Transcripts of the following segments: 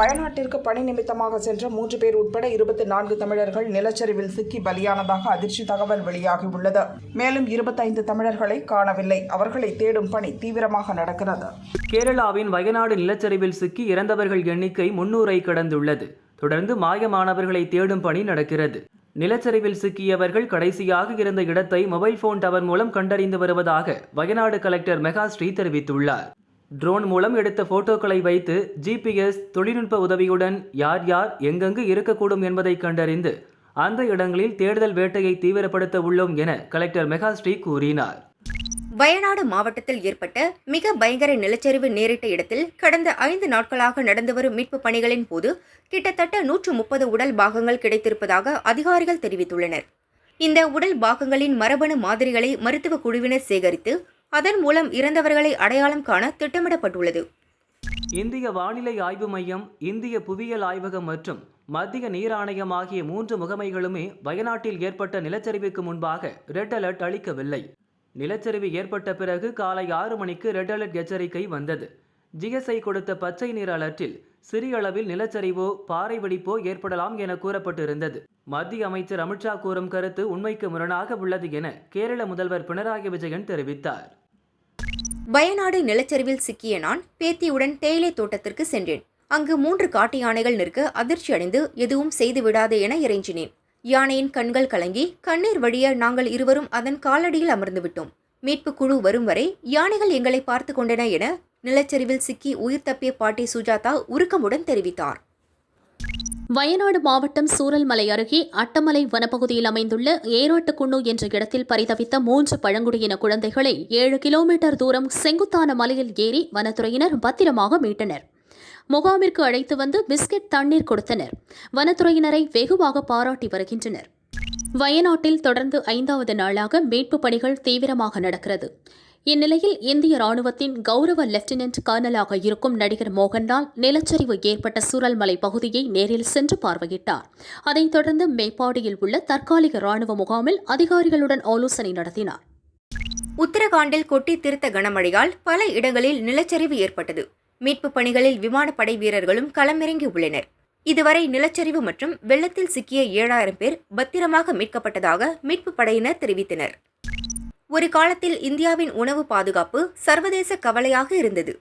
வயநாட்டிற்கு பணி நிமித்தமாக சென்ற மூன்று பேர் உட்பட இருபத்தி நான்கு தமிழர்கள் நிலச்சரிவில் சிக்கி பலியானதாக அதிர்ச்சி தகவல் வெளியாகியுள்ளது மேலும் இருபத்தைந்து தமிழர்களை காணவில்லை. அவர்களை தேடும் பணி தீவிரமாக நடக்கிறது. கேரளாவின் வயநாடு நிலச்சரிவில் சிக்கி இறந்தவர்கள் எண்ணிக்கை முன்னூரை கடந்துள்ளது. தொடர்ந்து மாயமானவர்களை தேடும் பணி நடக்கிறது. நிலச்சரிவில் சிக்கியவர்கள் கடைசியாக இருந்த இடத்தை மொபைல் போன் டவர் மூலம் கண்டறிந்து வருவதாக வயநாடு கலெக்டர் மெகாஸ்ரீ தெரிவித்துள்ளார். ட்ரோன் மூலம் எடுத்த போட்டோக்களை வைத்து ஜிபிஎஸ் தொழில்நுட்ப உதவியுடன் யார் யார் எங்கெங்கு இருக்கக்கூடும் என்பதை கண்டறிந்து அந்த இடங்களில் தேடுதல் வேட்டையை தீவிரப்படுத்த உள்ளோம் என கலெக்டர் மெகாஸ்ரீ கூறினார். வயநாடு மாவட்டத்தில் ஏற்பட்ட மிக பயங்கர நிலச்சரிவு நேரிட்ட இடத்தில் கடந்த ஐந்து நாட்களாக நடந்து வரும் மீட்பு பணிகளின் போது கிட்டத்தட்ட நூற்று முப்பது உடல் பாகங்கள் கிடைத்திருப்பதாக அதிகாரிகள் தெரிவித்துள்ளனர். இந்த உடல் பாகங்களின் மரபணு மாதிரிகளை மருத்துவ குழுவினர் சேகரித்து அதன் மூலம் இறந்தவர்களை அடையாளம் காண திட்டமிடப்பட்டுள்ளது. இந்திய வானிலை ஆய்வு மையம் இந்திய புவியியல் ஆய்வகம் மற்றும் மத்திய நீர் ஆணையம் ஆகிய மூன்று முகமைகளுமே வயநாட்டில் ஏற்பட்ட நிலச்சரிவுக்கு முன்பாக ரெட் அலர்ட் அளிக்கவில்லை. நிலச்சரிவு ஏற்பட்ட பிறகு காலை ஆறு மணிக்கு ரெட் அலர்ட் எச்சரிக்கை வந்தது. ஜிஎஸ்ஐ கொடுத்த பச்சை நீர் அலர்ட்டில் சிறிய அளவில் நிலச்சரிவோ பாறை வெடிப்போ ஏற்படலாம் என கூறப்பட்டிருந்தது. மத்திய அமைச்சர் அமித்ஷா கூறும் கருத்து உண்மைக்கு முரணாக உள்ளது என கேரள முதல்வர் பினராயி விஜயன் தெரிவித்தார். வயநாடு நிலச்சரிவில் சிக்கிய நான் பேத்தியுடன் தேயிலை தோட்டத்திற்கு சென்றேன். அங்கு மூன்று காட்டு யானைகள் நிற்க அதிர்ச்சி அடைந்து எதுவும் செய்து விடாது என இறைஞ்சினேன். யானையின் கண்கள் கலங்கி கண்ணீர் வழிய நாங்கள் இருவரும் அதன் காலடியில் அமர்ந்து விட்டோம். மீட்பு குழு வரும் வரை யானைகள் எங்களை பார்த்து கொண்டன என நிலச்சரிவில் சிக்கி உயிர் தப்பிய பாட்டி சுஜாதா உருக்கமுடன் தெரிவித்தார். வயநாடு மாவட்டம் சூரல்மலை அருகே அட்டமலை வனப்பகுதியில் அமைந்துள்ள ஏராட்டுக்குண்ணு என்ற இடத்தில் பரிதவித்த மூன்று பழங்குடியின குழந்தைகளை ஏழு கிலோமீட்டர் தூரம் செங்குத்தான மலையில் ஏறி வனத்துறையினர் பத்திரமாக மீட்டனர். முகாமிற்கு அழைத்து வந்து பிஸ்கெட் தண்ணீர் கொடுத்தனர். வனத்துறையினரை வெகுவாக பாராட்டி வருகின்றனர். வயநாட்டில் தொடர்ந்து ஐந்தாவது நாளாக மீட்பு பணிகள் தீவிரமாக நடக்கிறது. இந்நிலையில் இந்திய ராணுவத்தின் கௌரவ லெப்டினன்ட் கர்னலாக இருக்கும் நடிகர் மோகன்லால் நிலச்சரிவு ஏற்பட்ட சூரல்மலை பகுதியை நேரில் சென்று பார்வையிட்டார். அதைத் தொடர்ந்து மேப்பாடியில் உள்ள தற்காலிக ராணுவ முகாமில் அதிகாரிகளுடன் ஆலோசனை நடத்தினார். உத்தரகாண்டில் கொட்டி திருத்த கனமழையால் பல இடங்களில் நிலச்சரிவு ஏற்பட்டது. மீட்புப் பணிகளில் விமானப்படை வீரர்களும் களமிறங்கி உள்ளனர். இதுவரை நிலச்சரிவு மற்றும் வெள்ளத்தில் சிக்கிய ஏழாயிரம் பேர் பத்திரமாக மீட்கப்பட்டதாக மீட்புப் படையினர் தெரிவித்தனர். ஒரு காலத்தில் இந்தியாவின் உணவு பாதுகாப்பு சர்வதேச கவலையாக இருந்தது.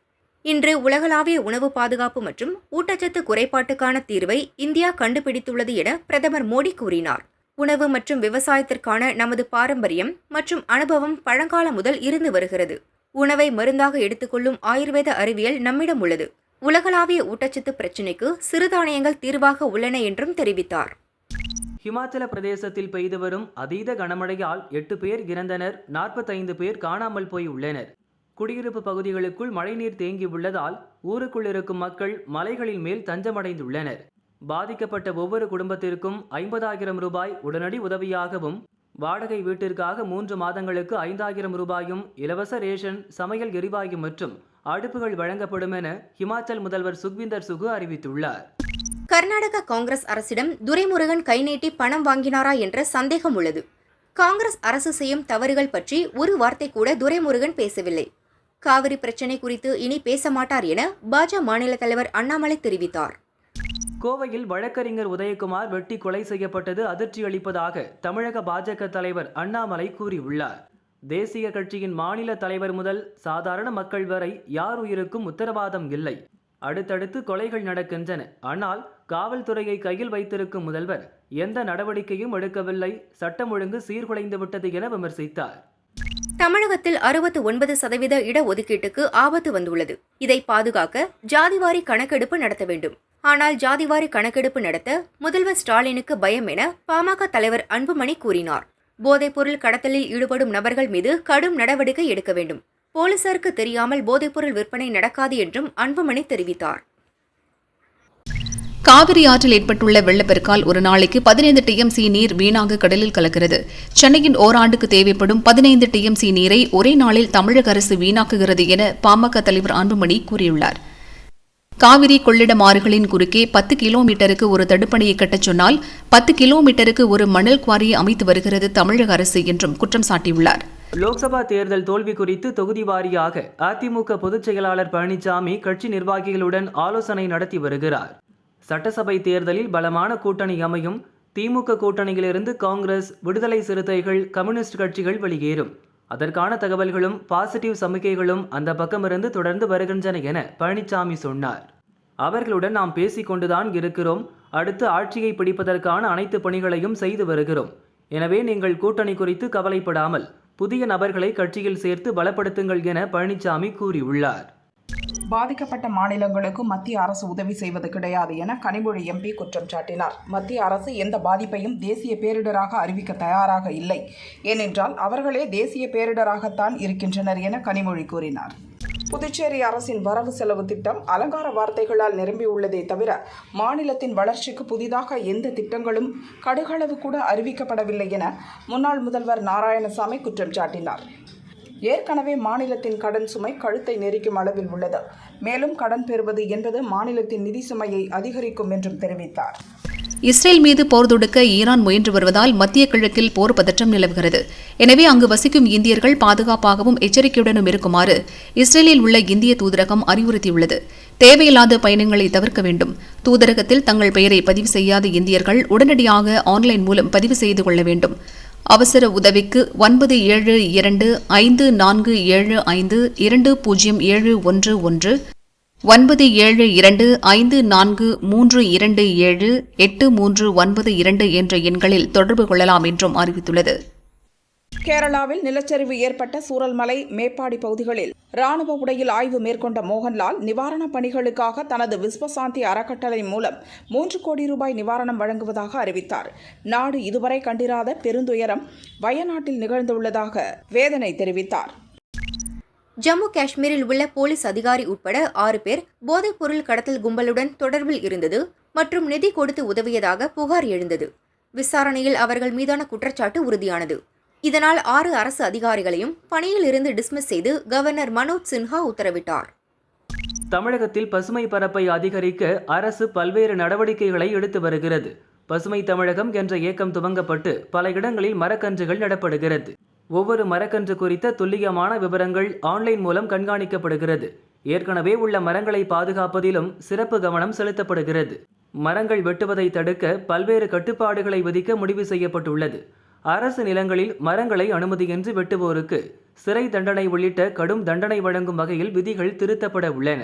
இன்று உலகளாவிய உணவு பாதுகாப்பு மற்றும் ஊட்டச்சத்து குறைபாட்டுக்கான தீர்வை இந்தியா கண்டுபிடித்துள்ளது என பிரதமர் மோடி கூறினார். உணவு மற்றும் விவசாயத்திற்கான நமது பாரம்பரியம் மற்றும் அனுபவம் பழங்காலம் முதல் இருந்து வருகிறது. உணவை மருந்தாக எடுத்துக்கொள்ளும் ஆயுர்வேத அறிவியல் நம்மிடம் உள்ளது. உலகளாவிய ஊட்டச்சத்து பிரச்சினைக்கு சிறுதானியங்கள் தீர்வாக உள்ளன என்றும் தெரிவித்தார். ஹிமாச்சல பிரதேசத்தில் பெய்து வரும் அதீத கனமழையால் எட்டு பேர் இறந்தனர் நாற்பத்தைந்து பேர் காணாமல் போய் உள்ளனர். குடியிருப்பு பகுதிகளுக்குள் மழைநீர் தேங்கியுள்ளதால் ஊருக்குள் இருக்கும் மக்கள் மலைகளின் மேல் தஞ்சமடைந்துள்ளனர். பாதிக்கப்பட்ட ஒவ்வொரு குடும்பத்திற்கும் ஐம்பதாயிரம் ரூபாய் உடனடி உதவியாகவும் வாடகை வீட்டிற்காக மூன்று மாதங்களுக்கு ஐந்தாயிரம் ரூபாயும் இலவச ரேஷன் சமையல் எரிவாயு மற்றும் அடுப்புகள் வழங்கப்படும் என ஹிமாச்சல் முதல்வர் சுக்விந்தர் சுகு அறிவித்துள்ளார். கர்நாடக காங்கிரஸ் அரசிடம் துரைமுருகன் கைநீட்டி பணம் வாங்கினாரா என்ற சந்தேகம் உள்ளது. காங்கிரஸ் அரசு செய்யும் தவறுகள் பற்றி ஒரு வார்த்தை கூட துரைமுருகன் பேசவில்லை. காவிரி பிரச்சினை குறித்து இனி பேச மாட்டார் என பாஜ மாநில தலைவர் அண்ணாமலை தெரிவித்தார். கோவையில் வழக்கறிஞர் உதயகுமார் வெட்டி கொலை செய்யப்பட்டது அதிர்ச்சி அளிப்பதாக தமிழக பாஜக தலைவர் அண்ணாமலை கூறியுள்ளார். தேசிய கட்சியின் மாநில தலைவர் முதல் சாதாரண மக்கள் வரை யார் உயிருக்கும் உத்தரவாதம் இல்லை. அடுத்தடுத்து கொலைகள் நடக்கின்றன. ஆனால் காவல்துறையை கையில் வைத்திருக்கும் முதல்வர் எந்த நடவடிக்கையும் எடுக்கவில்லை. சட்டம் ஒழுங்கு சீர்குலைந்து விட்டது என விமர்சித்தார். தமிழகத்தில் அறுபத்து ஒன்பது சதவீத இடஒதுக்கீட்டுக்கு ஆபத்து வந்துள்ளது. இதை பாதுகாக்க ஜாதிவாரி கணக்கெடுப்பு நடத்த வேண்டும். ஆனால் ஜாதிவாரி கணக்கெடுப்பு நடத்த முதல்வர் ஸ்டாலினுக்கு பயம் என பாமக தலைவர் அன்புமணி கூறினார். போதைப்பொருள் கடத்தலில் ஈடுபடும் நபர்கள் மீது கடும் நடவடிக்கை எடுக்க வேண்டும். போலீசாருக்கு தெரியாமல் போதைப்பொருள் விற்பனை நடக்காது என்றும் அன்புமணி தெரிவித்தார். காவிரி ஆற்றில் ஏற்பட்டுள்ள வெள்ளப்பெருக்கால் ஒரு நாளைக்கு பதினைந்து டிஎம்சி நீர் வீணாக கடலில் கலக்கிறது. சென்னையின் ஓராண்டுக்கு தேவைப்படும் பதினைந்து டிஎம்சி நீரை ஒரே நாளில் தமிழக அரசு வீணாக்குகிறது என பாமக தலைவர் அன்புமணி கூறியுள்ளார். காவிரி கொள்ளிடம் ஆறுகளின் குறுக்கே பத்து கிலோமீட்டருக்கு ஒரு தடுப்பணையை கட்டச் சொன்னால் பத்து கிலோமீட்டருக்கு ஒரு மணல் குவாரியை அமைத்து வருகிறது தமிழக அரசு என்றும் குற்றம் சாட்டியுள்ளார். லோக்சபா தேர்தல் தோல்வி குறித்து தொகுதி வாரியாக அதிமுக பொதுச் செயலாளர் பழனிசாமி கட்சி நிர்வாகிகளுடன் ஆலோசனை நடத்தி வருகிறார். சட்டசபை தேர்தலில் பலமான கூட்டணி அமையும். திமுக கூட்டணியிலிருந்து காங்கிரஸ் விடுதலை சிறுத்தைகள் கம்யூனிஸ்ட் கட்சிகள் வெளியேறும். அதற்கான தகவல்களும் பாசிட்டிவ் சமிக்கைகளும் அந்த பக்கமிருந்து தொடர்ந்து வருகின்றன என பழனிசாமி சொன்னார். அவர்களுடன் நாம் பேசிக்கொண்டுதான் இருக்கிறோம். அடுத்து ஆட்சியை பிடிப்பதற்கான அனைத்து பணிகளையும் செய்து வருகிறோம். எனவே நீங்கள் கூட்டணி குறித்து கவலைப்படாமல் புதிய நபர்களை கட்சியில் சேர்த்து பலப்படுத்துங்கள் என பழனிசாமி கூறியுள்ளார். பாதிக்கப்பட்ட மாநிலங்களுக்கு மத்திய அரசு உதவி செய்வது கிடையாது என கனிமொழி எம்பி குற்றம் சாட்டினார். மத்திய அரசு எந்த பாதிப்பையும் தேசிய பேரிடராக அறிவிக்க தயாராக இல்லை. ஏனென்றால் அவர்களே தேசிய பேரிடராகத்தான் இருக்கின்றனர் என கனிமொழி கூறினார். புதுச்சேரி அரசின் வரவு செலவு திட்டம் அலங்கார வார்த்தைகளால் நிரம்பியுள்ளதே தவிர மாநிலத்தின் வளர்ச்சிக்கு புதிதாக எந்த திட்டங்களும் கடுகளவு கூட அறிவிக்கப்படவில்லை என முன்னாள் முதல்வர் நாராயணசாமி குற்றம் சாட்டினார். ஏற்கனவே மாநிலத்தின் கடன் சுமை கழுத்தை நெரிக்கும் அளவில் உள்ளது. மேலும் கடன் பெறுவது என்பது மாநிலத்தின் நிதி சுமையை அதிகரிக்கும் என்றும் தெரிவித்தார். இஸ்ரேல் மீது போர் தொடுக்க ஈரான் முயன்று வருவதால் மத்திய கிழக்கில் போர் பதற்றம் நிலவுகிறது. எனவே அங்கு வசிக்கும் இந்தியர்கள் பாதுகாப்பாகவும் எச்சரிக்கையுடனும் இருக்குமாறு இஸ்ரேலில் உள்ள இந்திய தூதரகம் அறிவுறுத்தியுள்ளது. தேவையில்லாத பயணங்களை தவிர்க்க வேண்டும். தூதரகத்தில் தங்கள் பெயரை பதிவு செய்யாத இந்தியர்கள் உடனடியாக ஆன்லைன் மூலம் பதிவு செய்து கொள்ள வேண்டும். அவசர உதவிக்கு ஒன்பது ஏழு இரண்டு ஐந்து நான்கு ஏழு ஐந்து இரண்டு பூஜ்ஜியம் ஏழு ஒன்று ஒன்று ஒன்பது ஏழு இரண்டு ஐந்து நான்கு மூன்று இரண்டு ஏழு எட்டு மூன்று ஒன்பது இரண்டு என்ற எண்களில் தொடர்பு கொள்ளலாம் என்றும் அறிவித்துள்ளது. கேரளாவில் நிலச்சரிவு ஏற்பட்ட சூரல்மலை மேப்பாடி பகுதிகளில். ராணுவ உடையில் ஆய்வு மேற்கொண்ட மோகன்லால் நிவாரணப் பணிகளுக்காக தனது விஸ்வசாந்தி அறக்கட்டளை மூலம் மூன்று கோடி ரூபாய் நிவாரணம் வழங்குவதாக அறிவித்தார். நாடு இதுவரை கண்டிராத பெருந்துயரம் வயநாட்டில் நிகழ்ந்துள்ளதாக வேதனை தெரிவித்தார். ஜம்மு காஷ்மீரில் உள்ள போலீஸ் அதிகாரி உட்பட ஆறு பேர் போதைப்பொருள் கடத்தல் கும்பலுடன் தொடர்பில் இருந்தது மற்றும் நிதி கொடுத்து உதவியதாக புகார் எழுந்தது. விசாரணையில் அவர்கள் மீதான குற்றச்சாட்டு உறுதியானது. இதனால் ஆறு அரசு அதிகாரிகளையும் பணியில் இருந்து டிஸ்மிஸ் செய்து கவர்னர் மனோஜ் சின்ஹா உத்தரவிட்டார். தமிழகத்தில் பசுமை பரப்பை அதிகரிக்க அரசு பல்வேறு நடவடிக்கைகளை எடுத்து வருகிறது. பசுமை தமிழகம் என்ற இயக்கம் துவங்கப்பட்டு பல இடங்களில் மரக்கன்றுகள் நடப்படுகிறது. ஒவ்வொரு மரக்கன்று குறித்த துல்லியமான விவரங்கள் ஆன்லைன் மூலம் கண்காணிக்கப்படுகிறது. ஏற்கனவே உள்ள மரங்களை பாதுகாப்பதிலும் சிறப்பு கவனம் செலுத்தப்படுகிறது. மரங்கள் வெட்டுவதை தடுக்க பல்வேறு கட்டுப்பாடுகளை விதிக்க முடிவு செய்யப்பட்டுள்ளது. அரசு நிலங்களில் மரங்களை அனுமதியின்றி வெட்டுவோருக்கு சிறை தண்டனை உள்ளிட்ட கடும் தண்டனை வழங்கும் வகையில் விதிகள் திருத்தப்பட உள்ளன.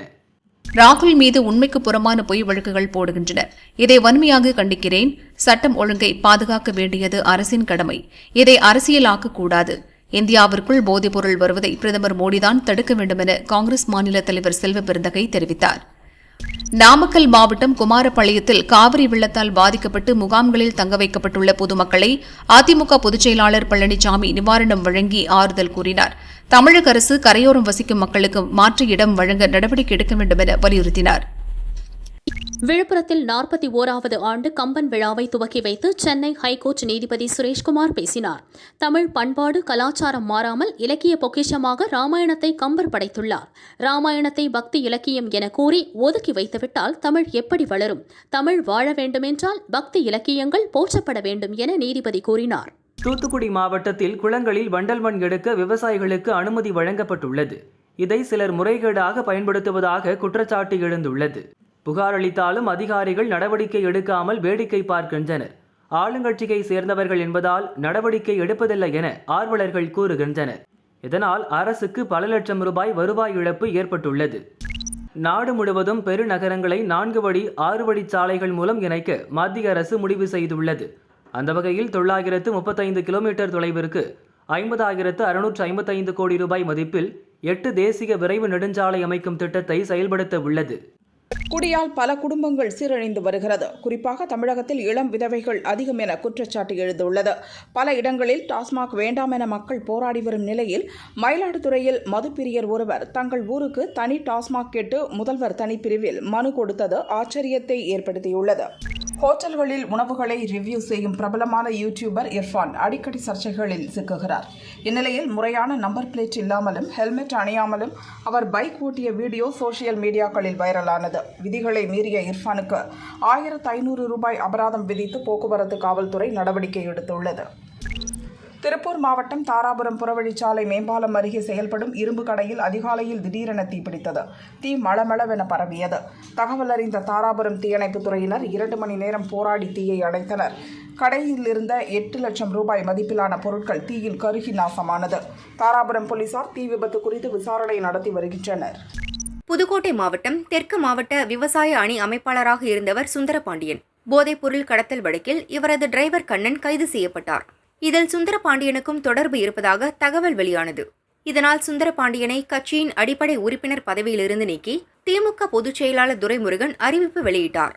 ராகுல் மீது உண்மைக்கு புறமான பொய் வழக்குகள் போடுகின்றனர் இதை வன்மையாக கண்டிக்கிறேன். சட்டம் ஒழுங்கை பாதுகாக்க வேண்டியது அரசின் கடமை. இதை அரசியலாக்கக்கூடாது இந்தியாவிற்குள் போதைப்பொருள் வருவதை பிரதமர் மோடிதான் தடுக்க வேண்டும் என காங்கிரஸ் மாநில தலைவர் செல்வ பெருந்தகை தெரிவித்தார். நாமக்கல் மாவட்டம் குமாரபாளையத்தில் காவிரி வெள்ளத்தால் பாதிக்கப்பட்டு முகாம்களில் தங்க வைக்கப்பட்டுள்ள பொதுமக்களை அதிமுக பொதுச்செயலாளர் பழனிசாமி நிவாரணம் வழங்கி ஆறுதல் கூறினார். தமிழக அரசு கரையோரம் வசிக்கும் மக்களுக்கு மாற்று இடம் வழங்க நடவடிக்கை எடுக்க வேண்டும் என வலியுறுத்தினார். விழுப்புரத்தில் நாற்பத்தி ஓராவது ஆண்டு கம்பன் விழாவை துவக்கி வைத்து சென்னை ஹைகோர்ட் நீதிபதி சுரேஷ்குமார் பேசினார். தமிழ் பண்பாடு கலாச்சாரம் மாறாமல் இலக்கிய பொக்கிஷமாக ராமாயணத்தை கம்பர் படைத்துள்ளார். ராமாயணத்தை பக்தி இலக்கியம் என கூறி ஒதுக்கி வைத்துவிட்டால் தமிழ் எப்படி வளரும்? தமிழ் வாழ வேண்டுமென்றால் பக்தி இலக்கியங்கள் போற்றப்பட வேண்டும் என நீதிபதி கூறினார். தூத்துக்குடி மாவட்டத்தில் குளங்களில் வண்டல் மண் எடுக்க விவசாயிகளுக்கு அனுமதி வழங்கப்பட்டுள்ளது. இதை சிலர் முறைகேடாக பயன்படுத்துவதாக குற்றச்சாட்டு எழுந்துள்ளது. புகார் அளித்தாலும் அதிகாரிகள் நடவடிக்கை எடுக்காமல் வேடிக்கை பார்க்கின்றனர். ஆளுங்கட்சியை சேர்ந்தவர்கள் என்பதால் நடவடிக்கை எடுப்பதில்லை என ஆர்வலர்கள் கூறுகின்றனர். இதனால் அரசுக்கு பல லட்சம் ரூபாய் வருவாய் இழப்பு ஏற்பட்டுள்ளது. நாடு முழுவதும் பெருநகரங்களை நான்கு வழி ஆறு வழி சாலைகள் மூலம் இணைக்க மத்திய அரசு முடிவு செய்துள்ளது. அந்த வகையில் தொள்ளாயிரத்து முப்பத்தைந்து கிலோமீட்டர் தொலைவிற்கு ஐம்பதாயிரத்து அறுநூற்று ஐம்பத்தைந்து கோடி ரூபாய் மதிப்பில் எட்டு தேசிய விரைவு நெடுஞ்சாலை அமைக்கும் திட்டத்தை செயல்படுத்த உள்ளது. குடியால் பல குடும்பங்கள் சீரழிந்து வருகிறது. குறிப்பாக தமிழகத்தில் இளம் விதவைகள் அதிகம் என குற்றச்சாட்டு எழுந்துள்ளது. பல இடங்களில் டாஸ்மாக் வேண்டாம் என மக்கள் போராடி வரும் நிலையில் மயிலாடுதுறையில் மதுப்பிரியர் ஒருவர் தங்கள் ஊருக்கு தனி டாஸ்மாக் கேட்டு முதல்வர் தனிப்பிரிவில் மனு கொடுத்தது ஆச்சரியத்தை ஏற்படுத்தியுள்ளது. ஹோட்டல்களில் உணவுகளை ரிவ்யூ செய்யும் பிரபலமான யூடியூபர் இர்ஃபான் அடிக்கடி சர்ச்சைகளில் சிக்குகிறார். இந்நிலையில் முறையான நம்பர் பிளேட் இல்லாமலும் ஹெல்மெட் அணியாமலும் அவர் பைக் ஓட்டிய வீடியோ சோஷியல் மீடியாக்களில் வைரலானது. விதிகளை மீறிய இர்ஃபானுக்கு ஆயிரத்து ஐநூறு ரூபாய் அபராதம் விதித்து போக்குவரத்து காவல்துறை நடவடிக்கை எடுத்துள்ளது. திருப்பூர் மாவட்டம் தாராபுரம் புறவழிச்சாலை மேம்பாலம் அருகே செயல்படும் இரும்பு கடையில் அதிகாலையில் திடீரென தீப்பிடித்தது தீ மளமளவென பரவியது. தகவல் அறிந்த தாராபுரம் தீயணைப்புத் துறையினர் இரண்டு மணி நேரம் போராடி தீயை அடைத்தனர். கடையில் இருந்த எட்டு லட்சம் ரூபாய் மதிப்பிலான பொருட்கள் தீயில் கருகி நாசமானது. தாராபுரம் போலீசார் தீ விபத்து குறித்து விசாரணை நடத்தி வருகின்றனர். புதுக்கோட்டை மாவட்டம் தெற்கு மாவட்ட விவசாய அணி அமைப்பாளராக இருந்தவர் சுந்தரபாண்டியன். போதைப்பொருள் கடத்தல் வழக்கில் இவரது டிரைவர் கண்ணன் கைது செய்யப்பட்டார். இதில் சுந்தரபாண்டியனுக்கும் தொடர்பு இருப்பதாக தகவல் வெளியானது. இதனால் சுந்தரபாண்டியனை கட்சியின் அடிப்படை உறுப்பினர் பதவியிலிருந்து நீக்கி திமுக பொதுச் செயலாளர் துரைமுருகன் அறிவிப்பு வெளியிட்டார்.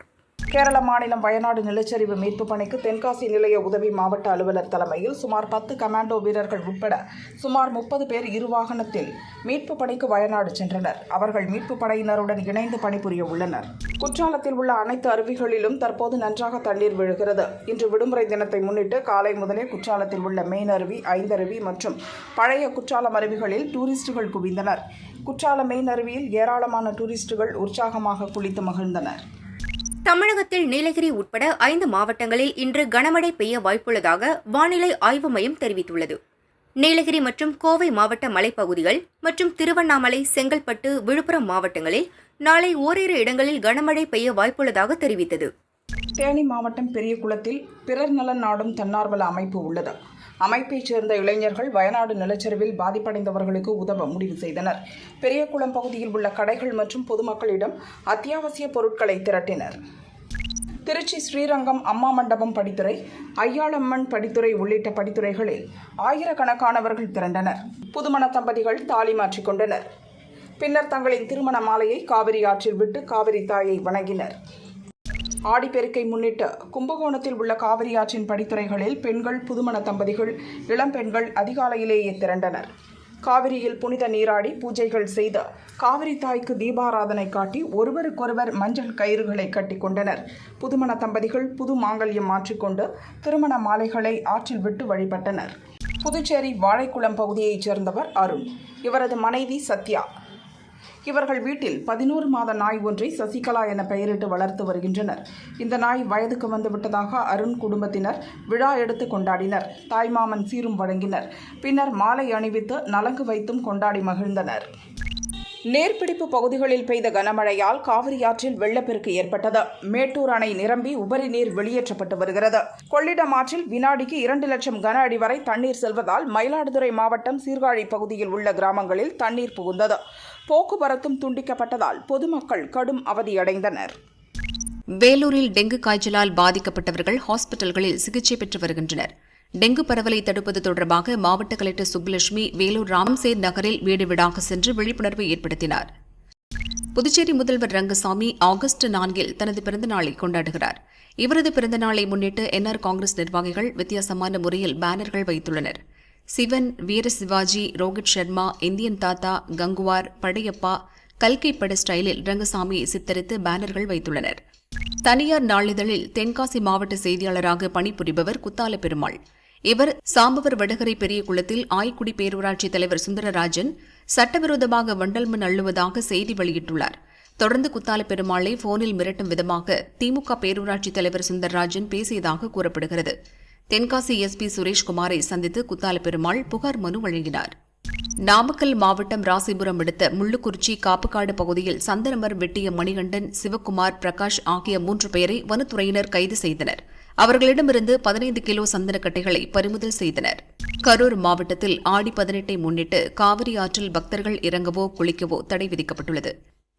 கேரள மாநிலம் வயநாடு நிலச்சரிவு மீட்புப் பணிக்கு தென்காசி நிலைய உதவி மாவட்ட அலுவலர் தலைமையில் சுமார் பத்து கமாண்டோ வீரர்கள் உட்பட சுமார் முப்பது பேர் இரு வாகனத்தில் மீட்புப் பணிக்கு வயநாடு சென்றனர். அவர்கள் மீட்புப் படையினருடன் இணைந்து பணிபுரிய உள்ளனர். குற்றாலத்தில் உள்ள அனைத்து அருவிகளிலும் தற்போது நன்றாக தண்ணீர் விழுகிறது. இன்று விடுமுறை தினத்தை முன்னிட்டு காலை முதலே குற்றாலத்தில் உள்ள மெயின் அருவி ஐந்தருவி மற்றும் பழைய குற்றாலம் அருவிகளில் டூரிஸ்டுகள் குவிந்தனர். குற்றால மெயின் அருவியில் ஏராளமான டூரிஸ்டுகள் உற்சாகமாக குளித்து மகிழ்ந்தனர். தமிழகத்தில் நீலகிரி உட்பட ஐந்து மாவட்டங்களில் இன்று கனமழை பெய்ய வாய்ப்புள்ளதாக வானிலை ஆய்வு மையம் தெரிவித்துள்ளது. நீலகிரி மற்றும் கோவை மாவட்ட மலைப்பகுதிகள் மற்றும் திருவண்ணாமலை செங்கல்பட்டு விழுப்புரம் மாவட்டங்களில் நாளை ஓரிரு இடங்களில் கனமழை பெய்ய வாய்ப்புள்ளதாக தெரிவித்தது. தேனி மாவட்டம் பெரியகுளத்தில் பிறர் நலன் நாடும் தன்னார்வல அமைப்பு உள்ளது. அமைப்பைச் சேர்ந்த இளைஞர்கள் வயநாடு நிலச்சரிவில் பாதிப்படைந்தவர்களுக்கு உதவ முடிவு செய்தனர். பெரியகுளம் பகுதியில் உள்ள கடைகள் மற்றும் பொதுமக்களிடம் அத்தியாவசிய பொருட்களை திரட்டினர். திருச்சி ஸ்ரீரங்கம் அம்மா மண்டபம் படித்துறை ஐயாளம்மன் படித்துறை உள்ளிட்ட படித்துறைகளில் ஆயிரக்கணக்கானவர்கள் திரண்டனர். புதுமண தம்பதிகள் தாலி மாற்றிக்கொண்டனர் பின்னர் தங்களின் திருமண மாலையை காவிரி ஆற்றில் விட்டு காவிரி தாயை வணங்கினர். ஆடிப்பெருக்கை முன்னிட்டு கும்பகோணத்தில் உள்ள காவிரி ஆற்றின் படித்துறைகளில் பெண்கள் புதுமண தம்பதிகள் இளம்பெண்கள் அதிகாலையிலேயே திரண்டனர். காவிரியில் புனித நீராடி பூஜைகள் செய்து காவிரி தாய்க்கு தீபாராதனை காட்டி ஒருவருக்கொருவர் மஞ்சள் கயிறுகளை கட்டி கொண்டனர். புதுமண தம்பதிகள் புது மாங்கல்யம் மாற்றிக்கொண்டு திருமண மாலைகளை ஆற்றில் விட்டு வழிபட்டனர். புதுச்சேரி வாழைக்குளம் பகுதியைச் சேர்ந்தவர் அருண். இவரது மனைவி சத்யா. இவர்கள் வீட்டில் பதினோரு மாத நாய் ஒன்றை சசிகலா என பெயரிட்டு வளர்த்து வருகின்றனர். இந்த நாய் வயதுக்கு வந்துவிட்டதாக அருண் குடும்பத்தினர் விழா எடுத்து கொண்டாடினர். தாய்மாமன் சீரும் வழங்கினர். பின்னர் மாலை அணிவித்து நலங்கு வைத்தும் கொண்டாடி மகிழ்ந்தனர். நீர்பிடிப்பு பகுதிகளில் பெய்த கனமழையால் காவிரி ஆற்றில் வெள்ளப்பெருக்கு ஏற்பட்டது. மேட்டூர் அணை நிரம்பி உபரி நீர் வெளியேற்றப்பட்டு வருகிறது. கொள்ளிடம் ஆற்றில் வினாடிக்கு இரண்டு லட்சம் கன அடி வரை தண்ணீர் செல்வதால் மயிலாடுதுறை மாவட்டம் சீர்காழி பகுதியில் உள்ள கிராமங்களில் தண்ணீர் புகுந்தது. போக்குவரத்தும் துண்டிக்கப்பட்டதால் பொதுமக்கள் கடும் அவதியடைந்தனர். வேலூரில் டெங்கு காய்ச்சலால் பாதிக்கப்பட்டவர்கள் ஹாஸ்பிட்டல்களில் சிகிச்சை பெற்று வருகின்றனர். டெங்கு பரவலை தடுப்பது தொடர்பாக மாவட்ட கலெக்டர் சுப்புலட்சுமி வேலூர் ராம்சேத் நகரில் வீடு வீடாக சென்று விழிப்புணர்வு ஏற்படுத்தினார். புதுச்சேரி முதல்வர் ரங்கசாமி ஆகஸ்ட் நான்கில் தனது பிறந்தநாளை கொண்டாடுகிறார். இவரது பிறந்தநாளை முன்னிட்டு என்ஆர் காங்கிரஸ் நிர்வாகிகள் வித்தியாசமான முறையில் பேனர்கள் வைத்துள்ளனர். சிவன் வீர சிவாஜி ரோஹித் சர்மா இந்தியன் தாத்தா கங்குவார் படையப்பா கல்கை பட ஸ்டைலில் ரங்கசாமியை சித்தரித்து பேனர்கள் வைத்துள்ளனர். தனியார் நாளிதழில் தென்காசி மாவட்ட செய்தியாளராக பணிபுரிபவர் குத்தால பெருமாள் இவர் சாம்பவர் வடகரை பெரிய குளத்தில் ஆய்க்குடி பேரூராட்சி தலைவர் சுந்தரராஜன் சட்டவிரோதமாக வண்டல்மண் அள்ளுவதாக செய்தி வெளியிட்டுள்ளார். தொடர்ந்து குத்தால பெருமாளை போனில் மிரட்டும் விதமாக திமுக பேரூராட்சி தலைவர் சுந்தரராஜன் பேசியதாக கூறப்படுகிறது. தென்காசி எஸ்பி சுரேஷ்குமாரை சந்தித்து குத்தால பெருமாள் புகார் மனு வழங்கினார். நாமக்கல் மாவட்டம் ராசிபுரம் அடுத்த முள்ளுக்குறிச்சி காப்புக்காடு பகுதியில் சந்தனமர் வெட்டிய மணிகண்டன் சிவக்குமார் பிரகாஷ் ஆகிய மூன்று பேரை வனத்துறையினர் கைது செய்தனர். அவர்களிடமிருந்து பதினைந்து கிலோ சந்தனக்கட்டைகளை பறிமுதல் செய்தனர். கரூர் மாவட்டத்தில் ஆடி பதினெட்டை முன்னிட்டு காவிரி ஆற்றில் பக்தர்கள் இறங்கவோ குளிக்கவோ தடை விதிக்கப்பட்டுள்ளது.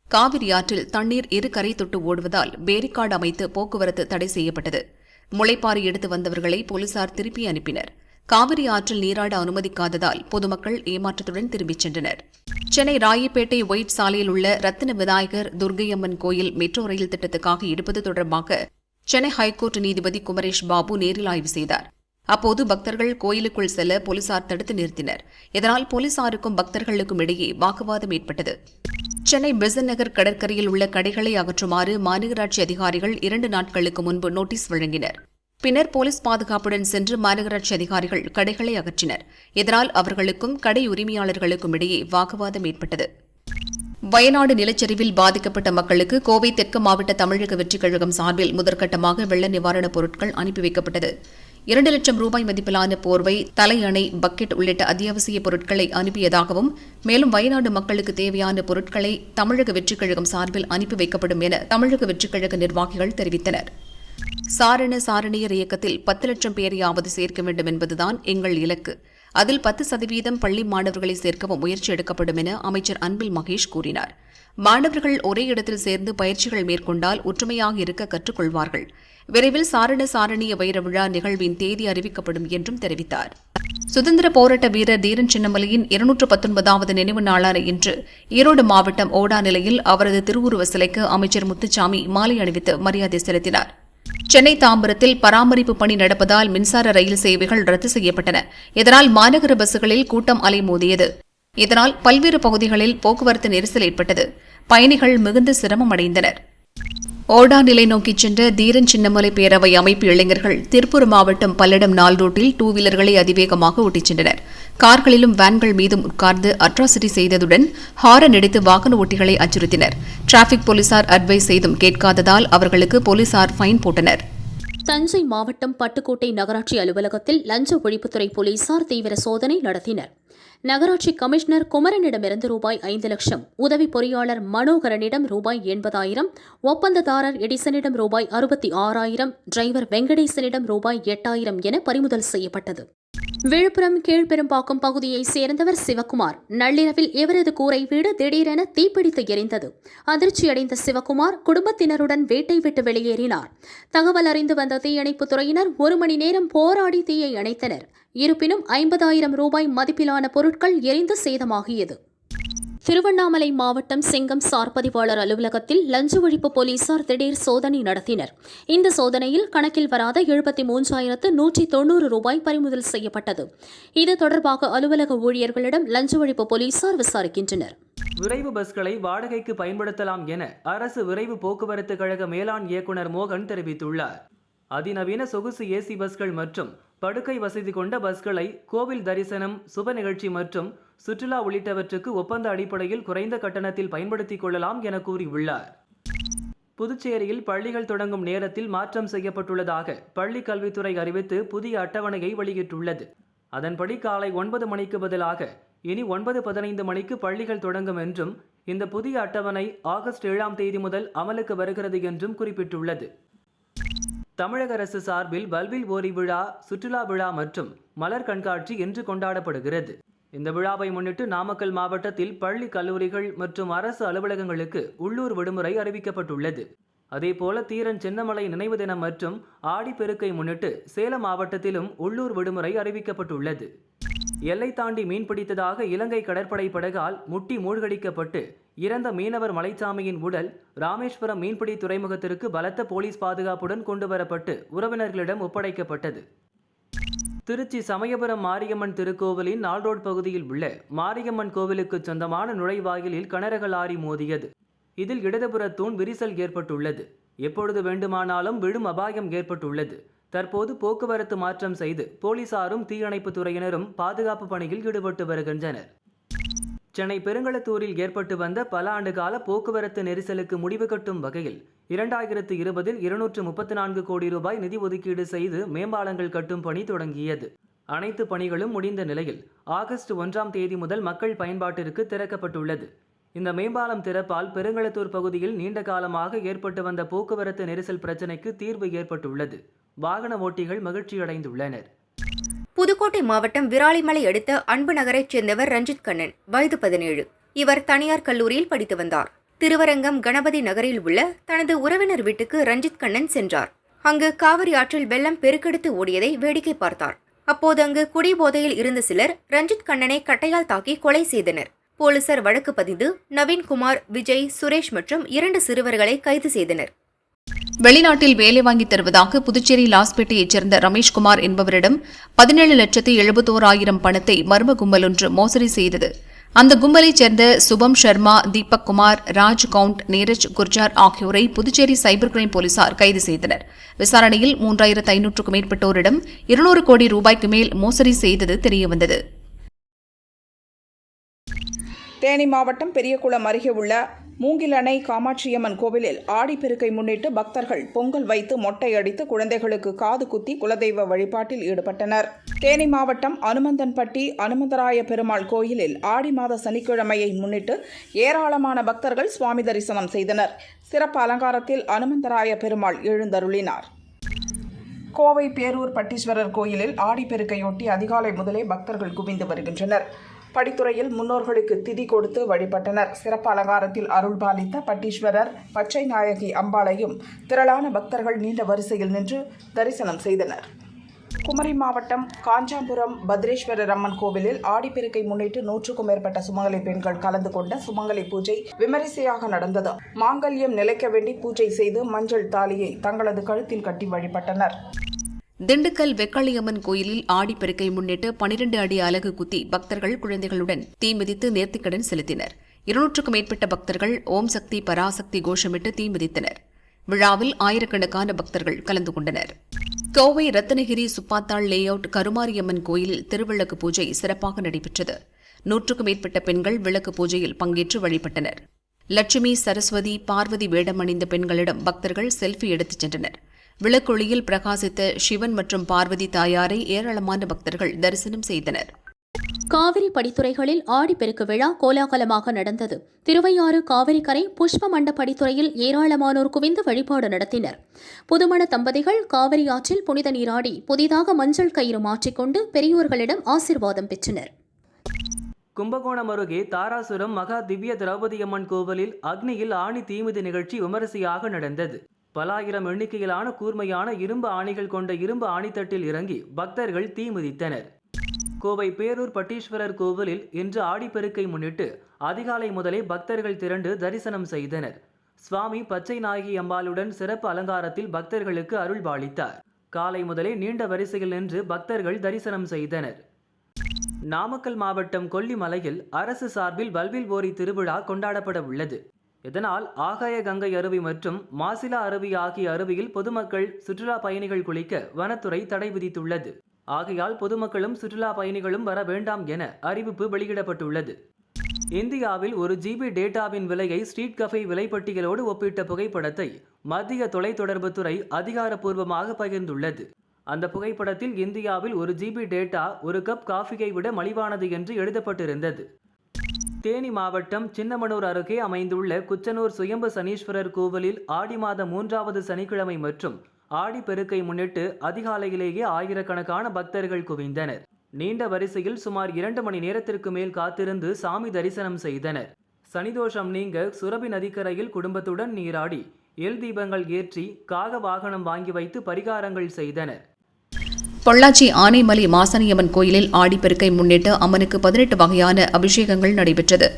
காவிரி ஆற்றில் தண்ணீர் இரு கரை தொட்டு ஓடுவதால் பேரிக்காடு அமைத்து போக்குவரத்து தடை செய்யப்பட்டது. முளைப்பாரி எடுத்து வந்தவர்களை போலீசார் திருப்பி அனுப்பினர். காவிரி ஆற்றில் நீராட அனுமதிக்காததால் பொதுமக்கள் ஏமாற்றத்துடன் திரும்பிச் சென்றனர். சென்னை ராயப்பேட்டை ஒயிட் சாலையில் உள்ள ரத்தின விநாயகர் துர்கையம்மன் கோயில் மெட்ரோ ரயில் திட்டத்துக்காக எடுப்பது தொடர்பாக சென்னை ஹைகோர்ட் நீதிபதி குமரேஷ் பாபு நேரில் ஆய்வு செய்தார். அப்போது பக்தர்கள் கோயிலுக்குள் செல்ல போலீசார் தடுத்து நிறுத்தினர். இதனால் போலீசாருக்கும் பக்தர்களுக்கும் இடையே வாக்குவாதம் ஏற்பட்டது. சென்னை பெசன் நகர் கடற்கரையில் உள்ள கடைகளை அகற்றுமாறு மாநகராட்சி அதிகாரிகள் இரண்டு நாட்களுக்கு முன்பு நோட்டீஸ் வழங்கினர். பின்னர் போலீஸ் பாதுகாப்புடன் சென்று மாநகராட்சி அதிகாரிகள் கடைகளை அகற்றினர். இதனால் அவர்களுக்கும் கடை உரிமையாளர்களுக்கும் இடையே வாக்குவாதம் ஏற்பட்டது. வயநாடு நிலச்சரிவில் பாதிக்கப்பட்ட மக்களுக்கு கோவை தெற்கு மாவட்ட தமிழக வெற்றிக் கழகம் சார்பில் முதற்கட்டமாக வெள்ள நிவாரணப் பொருட்கள் அனுப்பி வைக்கப்பட்டது. இரண்டு லட்சம் ரூபாய் மதிப்பிலான போர்வை தலையணை பக்கெட் உள்ளிட்ட அத்தியாவசிய பொருட்களை அனுப்பியதாகவும் மேலும் வயநாடு மக்களுக்கு தேவையான பொருட்களை தமிழக வெற்றிக் கழகம் சார்பில் அனுப்பி வைக்கப்படும் என தமிழக வெற்றிக் கழக நிர்வாகிகள் தெரிவித்தனர். சாரண சாரணியர் இயக்கத்தில் பத்து லட்சம் பேரையாவது சேர்க்க வேண்டும் என்பதுதான் எங்கள் இலக்கு. அதில் பத்து சதவீதம் பள்ளி மாணவர்களை சேர்க்கவும் முயற்சி எடுக்கப்படும் என அமைச்சர் அன்பில் மகேஷ் கூறினார். மாணவர்கள் ஒரே இடத்தில் சேர்ந்து பயிற்சிகள் மேற்கொண்டால் ஒற்றுமையாக இருக்க கற்றுக்கொள்வார்கள். விரைவில் சாரண சாரணிய வைர விழா நிகழ்வின் தேதி அறிவிக்கப்படும் என்றும் தெரிவித்தார். சுதந்திர போராட்ட வீரர் தீரன் சின்னமலையின் இருநூற்று பத்தொன்பதாவது நினைவு நாளான இன்று ஈரோடு மாவட்டம் ஓடா நிலையில் அவரது திருவுருவ சிலைக்கு அமைச்சர் முத்துச்சாமி மாலை அணிவித்து மரியாதை செலுத்தினார். சென்னை தாம்பரத்தில் பராமரிப்பு பணி நடப்பதால் மின்சார ரயில் சேவைகள் ரத்து செய்யப்பட்டன. இதனால் மாநகர பஸ்களில் கூட்டம் அலைமோதியது. இதனால் பல்வேறு பகுதிகளில் போக்குவரத்து நெரிசல் ஏற்பட்டது. பயணிகள் மிகுந்த சிரமம் அடைந்தனர். ஓடா நிலை நோக்கிச் சென்ற தீரன் சின்னமலை பேரவை அமைப்பு இளைஞர்கள் திருப்பூர் மாவட்டம் பல்லடம் நாள் ரோட்டில் டூ வீலர்களை அதிவேகமாக ஓட்டிச் சென்றனர். கார்களிலும் வேன்கள் மீதும் உட்கார்ந்து அட்ராசிட்டி செய்ததுடன் ஹாரன் அடித்து வாகன ஓட்டிகளை அச்சுறுத்தினர். டிராபிக் போலீசார் அட்வைஸ் செய்தும் கேட்காததால் அவர்களுக்கு போலீசார் ஃபைன் போட்டனர். தஞ்சை மாவட்டம் பட்டுக்கோட்டை நகராட்சி அலுவலகத்தில் லஞ்ச ஒழிப்புத்துறை போலீசார் தீவிர சோதனை நடத்தினர். நகராட்சி கமிஷனர் குமரனிடமிருந்து ரூபாய் ஐந்து லட்சம் உதவி பொறியாளர் மனோகரனிடம் ரூபாய் எண்பதாயிரம் ஒப்பந்ததாரர் எடிசனிடம் ரூபாய் அறுபத்தி ஆறாயிரம் டிரைவர் வெங்கடேசனிடம் ரூபாய் எட்டாயிரம் என பறிமுதல் செய்யப்பட்டது. விழுப்புரம் கீழ்பெரும்பாக்கம் பகுதியைச் சேர்ந்தவர் சிவக்குமார் நள்ளிரவில் இவரது கூரை வீடு திடீரென தீப்பிடித்து எரிந்தது. அதிர்ச்சியடைந்த சிவக்குமார் குடும்பத்தினருடன் வீட்டை விட்டு வெளியேறினார். தகவல் அறிந்து வந்த தீயணைப்புத் துறையினர் ஒரு மணி நேரம் போராடி தீயை அணைத்தனர். இருப்பினும் ஐம்பதாயிரம் ரூபாய் மதிப்பிலான பொருட்கள் எரிந்து சேதமாகியது. திருவண்ணாமலை மாவட்டம் சிங்கம் சார் பதிவாளர் அலுவலகத்தில் லஞ்ச ஒழிப்பு போலீசார் திடீர் சோதனை நடத்தினர். இந்த சோதனையில் கணக்கில் வராத எழுபத்தி மூன்றாயிரத்து நூற்றி தொண்ணூறு ரூபாய் பறிமுதல் செய்யப்பட்டது. இது தொடர்பாக அலுவலக ஊழியர்களிடம் லஞ்ச ஒழிப்பு போலீசார் விசாரிக்கின்றனர். விரைவு பஸ்களை வாடகைக்கு பயன்படுத்தலாம் என அரசு விரைவு போக்குவரத்து கழக மேலாண் இயக்குனர் மோகன் தெரிவித்துள்ளார். அதிநவீன சொகுசு ஏசி பஸ்கள் மற்றும் படுக்கை வசதி கொண்ட பஸ்களை கோவில் தரிசனம் சுப நிகழ்ச்சி மற்றும் சுற்றுலா உள்ளிட்டவற்றுக்கு ஒப்பந்த அடிப்படையில் குறைந்த கட்டணத்தில் பயன்படுத்திக் கொள்ளலாம் என கூறியுள்ளார். புதுச்சேரியில் பள்ளிகள் தொடங்கும் நேரத்தில் மாற்றம் செய்யப்பட்டுள்ளதாக பள்ளி கல்வித்துறை அறிவித்து புதிய அட்டவணையை வெளியிட்டுள்ளது. அதன்படி காலை ஒன்பது மணிக்கு பதிலாக இனி ஒன்பது பதினைந்து மணிக்கு பள்ளிகள் தொடங்கும் என்றும் இந்த புதிய அட்டவணை ஆகஸ்ட் ஏழாம் தேதி முதல் அமலுக்கு வருகிறது என்றும் குறிப்பிட்டுள்ளது. தமிழக அரசு சார்பில் பல்பில் ஓரி விழா சுற்றுலா விழா மற்றும் மலர் கண்காட்சி இன்று கொண்டாடப்படுகிறது. இந்த விழாவை முன்னிட்டு நாமக்கல் மாவட்டத்தில் பள்ளி கல்லூரிகள் மற்றும் அரசு அலுவலகங்களுக்கு உள்ளூர் விடுமுறை அறிவிக்கப்பட்டுள்ளது. அதேபோல தீரன் சின்னமலை நினைவு தினம் மற்றும் ஆடிப்பெருக்கை முன்னிட்டு சேலம் மாவட்டத்திலும் உள்ளூர் விடுமுறை அறிவிக்கப்பட்டுள்ளது. எல்லை தாண்டி மீன்பிடித்ததாக இலங்கை கடற்படை படகால் முட்டி மூழ்கடிக்கப்பட்டு இறந்த மீனவர் மலைச்சாமியின் உடல் ராமேஸ்வரம் மீன்பிடி துறைமுகத்திற்கு பலத்த போலீஸ் பாதுகாப்புடன் கொண்டுவரப்பட்டு உறவினர்களிடம் ஒப்படைக்கப்பட்டது. திருச்சி சமயபுரம் மாரியம்மன் திருக்கோவிலின் நால்ரோட் பகுதியில் உள்ள மாரியம்மன் கோவிலுக்கு சொந்தமான நுழைவாயிலில் கனரக லாரி மோதியது. இதில் இடதுபுற தூண் விரிசல் ஏற்பட்டுள்ளது. எப்பொழுது வேண்டுமானாலும் விழும் அபாயம் ஏற்பட்டுள்ளது. தற்போது போக்குவரத்து மாற்றம் செய்து போலீசாரும் தீயணைப்புத் துறையினரும் பாதுகாப்பு பணியில் ஈடுபட்டு வருகின்றனர். சென்னை பெருங்களத்தூரில் ஏற்பட்டு வந்த பல ஆண்டுகால போக்குவரத்து நெரிசலுக்கு முடிவு கட்டும் வகையில் இரண்டாயிரத்து இருபதில் இருநூற்று முப்பத்தி நான்கு கோடி ரூபாய் நிதி ஒதுக்கீடு செய்து மேம்பாலங்கள் கட்டும் பணி தொடங்கியது. அனைத்து பணிகளும் முடிந்த நிலையில் ஆகஸ்ட் ஒன்றாம் தேதி முதல் மக்கள் பயன்பாட்டிற்கு திறக்கப்பட்டுள்ளது. இந்த மேம்பாலம் திறப்பால் பெருங்களத்தூர் பகுதியில் நீண்ட காலமாக ஏற்பட்டு வந்த போக்குவரத்து நெரிசல் பிரச்சினைக்கு தீர்வு ஏற்பட்டுள்ளது. வாகன ஓட்டிகள் மகிழ்ச்சியடைந்துள்ளனர். புதுக்கோட்டை மாவட்டம் விராலிமலை அடுத்த அன்பு நகரைச் சேர்ந்தவர் ரஞ்சித் கண்ணன் வயது பதினேழு. இவர் தனியார் கல்லூரியில் படித்து வந்தார். திருவரங்கம் கணபதி நகரில் உள்ள தனது உறவினர் வீட்டுக்கு ரஞ்சித் கண்ணன் சென்றார். அங்கு காவிரி ஆற்றில் வெள்ளம் பெருக்கெடுத்து ஓடியதை வேடிக்கை பார்த்தார். அப்போது அங்கு குடிபோதையில் இருந்த சிலர் ரஞ்சித் கண்ணனை கட்டையால் தாக்கி கொலை செய்தனர். போலீசார் வழக்கு பதிந்து நவீன்குமார் விஜய் சுரேஷ் மற்றும் இரண்டு சிறுவர்களை கைது செய்தனர். வெளிநாட்டில் வேலை வாங்கித் தருவதாக புதுச்சேரி லாஸ்பேட்டையைச் சேர்ந்த ரமேஷ்குமார் என்பவரிடம் பதினேழு லட்சத்து எழுபத்தோராயிரம் பணத்தை மர்ம கும்பல் ஒன்று மோசடி செய்தது. அந்த கும்பலைச் சேர்ந்த சுபம் சர்மா தீபக் குமார் ராஜ் கவுண்ட் நீரஜ் குர்ஜார் ஆகியோரை புதுச்சேரி சைபர் கிரைம் போலீசார் கைது செய்தனர். விசாரணையில் மூன்றாயிரத்து ஐநூற்றுக்கும் மேற்பட்டோரிடம் இருநூறு கோடி ரூபாய்க்கு மேல் மோசடி செய்தது தெரியவந்தது. தேனி மாவட்டம் பெரியகுளம் அருகே உள்ள மூங்கில் அணை காமாட்சியம்மன் கோவிலில் ஆடிப்பெருக்கை முன்னிட்டு பக்தர்கள் பொங்கல் வைத்து மொட்டை அடித்து குழந்தைகளுக்கு காது குத்தி குலதெய்வ வழிபாட்டில் ஈடுபட்டனர். தேனி மாவட்டம் அனுமந்தன்பட்டி அனுமந்தராய பெருமாள் கோயிலில் ஆடி மாத சனிக்கிழமையை முன்னிட்டு ஏராளமான பக்தர்கள் சுவாமி தரிசனம் செய்தனர். சிறப்பு அலங்காரத்தில் அனுமந்தராய பெருமாள் எழுந்தருளினார். கோவை பேரூர் பட்டீஸ்வரர் கோயிலில் ஆடிப்பெருக்கையொட்டி அதிகாலை முதலே பக்தர்கள் குவிந்து வருகின்றனர். படித்துறையில் முன்னோர்களுக்கு திதி கொடுத்து வழிபட்டனர். சிறப்பு அலங்காரத்தில் அருள்பாலித்த பட்டீஸ்வரர் பச்சை நாயகி அம்பாளையும் திரளான பக்தர்கள் நீண்ட வரிசையில் நின்று தரிசனம் செய்தனர். குமரி மாவட்டம் காஞ்சாபுரம் பத்ரேஸ்வரர் அம்மன் கோவிலில் ஆடிப்பெருக்கை முன்னிட்டு நூற்றுக்கும் மேற்பட்ட சுமங்கலி பெண்கள் கலந்து கொண்ட சுமங்கலி பூஜை விமரிசையாக நடந்தது. மாங்கல்யம் நிலைக்க வேண்டி பூஜை செய்து மஞ்சள் தாலியை தங்களது கழுத்தில் கட்டி வழிபட்டனர். திண்டுக்கல் வெக்காளியம்மன் கோயிலில் ஆடிப்பெருக்கை முன்னிட்டு பனிரெண்டு அடி அலகு குத்தி பக்தர்கள் குழந்தைகளுடன் தீ மிதித்து நேர்த்திக்கடன் செலுத்தினர். இருநூற்றுக்கும் மேற்பட்ட பக்தர்கள் ஓம் சக்தி பராசக்தி கோஷமிட்டு தீ மிதித்தனர். விழாவில் ஆயிரக்கணக்கான பக்தர்கள் கலந்து கொண்டனர். கோவை ரத்னகிரி சுப்பாத்தாள் லே அவுட் கருமாரியம்மன் கோயிலில் திருவிளக்கு பூஜை சிறப்பாக நடைபெற்றது. நூற்றுக்கும் மேற்பட்ட பெண்கள் விளக்கு பூஜையில் பங்கேற்று வழிபட்டனர். லட்சுமி சரஸ்வதி பார்வதி வேடமணிந்த பெண்களிடம் பக்தர்கள் செல்ஃபி எடுத்துச் சென்றனர். விளக்கொளியில் பிரகாசித்த சிவன் மற்றும் பார்வதி தாயாரை ஏராளமான பக்தர்கள் தரிசனம் செய்தனர். காவிரி படித்துறைகளில் ஆடிப்பெருக்கு விழா கோலாகலமாக நடந்தது. திருவையாறு காவிரி கரை புஷ்ப மண்ட படித்துறையில் ஏராளமானோர் குவிந்து வழிபாடு நடத்தினர். புதுமண தம்பதிகள் காவிரி ஆற்றில் புனித நீராடி புதிதாக மஞ்சள் கயிறு மாற்றிக்கொண்டு பெரியோர்களிடம் ஆசிர்வாதம் பெற்றனர். கும்பகோணம் அருகே தாராசுரம் மகா திவ்ய திரௌபதியம்மன் கோவிலில் அக்னியில் ஆணி தீமிதி நிகழ்ச்சி விமரிசையாக நடந்தது. பலாயிரம் எண்ணிக்கையிலான கூர்மையான இரும்பு ஆணிகள் கொண்ட இரும்பு ஆணித்தட்டில் இறங்கி பக்தர்கள் தீ மிதித்தனர். கோவை பேரூர் பட்டீஸ்வரர் கோவிலில் இன்று ஆடிப்பெருக்கை முன்னிட்டு அதிகாலை முதலே பக்தர்கள் திரண்டு தரிசனம் செய்தனர். சுவாமி பச்சை நாயகி அம்பாளுடன் சிறப்பு அலங்காரத்தில் பக்தர்களுக்கு அருள் பாலித்தார் காலை முதலே நீண்ட வரிசையில் நின்று பக்தர்கள் தரிசனம் செய்தனர். நாமக்கல் மாவட்டம் கொல்லிமலையில் அரசு சார்பில் பல்வில் ஓரி திருவிழா கொண்டாடப்பட உள்ளது. இதனால் ஆகாய கங்கை அருவி மற்றும் மாசிலா அருவி ஆகிய அருவியில் பொதுமக்கள் சுற்றுலா பயணிகள் குளிக்க வனத்துறை தடை விதித்துள்ளது. ஆகையால் பொதுமக்களும் சுற்றுலா பயணிகளும் வர வேண்டாம் என அறிவிப்பு வெளியிடப்பட்டுள்ளது. இந்தியாவில் ஒரு ஜிபி டேட்டாவின் விலையை ஸ்ட்ரீட் கஃபே விலைப்பட்டியலோடு ஒப்பிட்ட புகைப்படத்தை மத்திய தொலைத்தொடர்புத்துறை அதிகாரப்பூர்வமாக பகிர்ந்துள்ளது. அந்த புகைப்படத்தில் இந்தியாவில் ஒரு ஜிபி டேட்டா ஒரு கப் காஃபியை விட மலிவானது என்று எழுதப்பட்டிருந்தது. தேனி மாவட்டம் சின்னமனூர் அருகே அமைந்துள்ள குச்சனூர் சுயம்பு சனீஸ்வரர் கோவிலில் ஆடி மாதம் மூன்றாவது சனிக்கிழமை மற்றும் ஆடி பெருக்கை முன்னிட்டு அதிகாலையிலேயே ஆயிரக்கணக்கான பக்தர்கள் குவிந்தனர். நீண்ட வரிசையில் சுமார் இரண்டு மணி நேரத்திற்கு மேல் காத்திருந்து சாமி தரிசனம் செய்தனர். சனிதோஷம் நீங்க சுரபி நதிக்கரையில் குடும்பத்துடன் நீராடி எல் தீபங்கள் ஏற்றி காக வாகனம் வாங்கி வைத்து பரிகாரங்கள் செய்தனர். பொள்ளாச்சி ஆனைமலை மாசனியம்மன் கோயிலில் ஆடிப்பெருக்கை முன்னிட்டு அம்மனுக்கு பதினெட்டு வகையான அபிஷேகங்கள் நடைபெற்றது.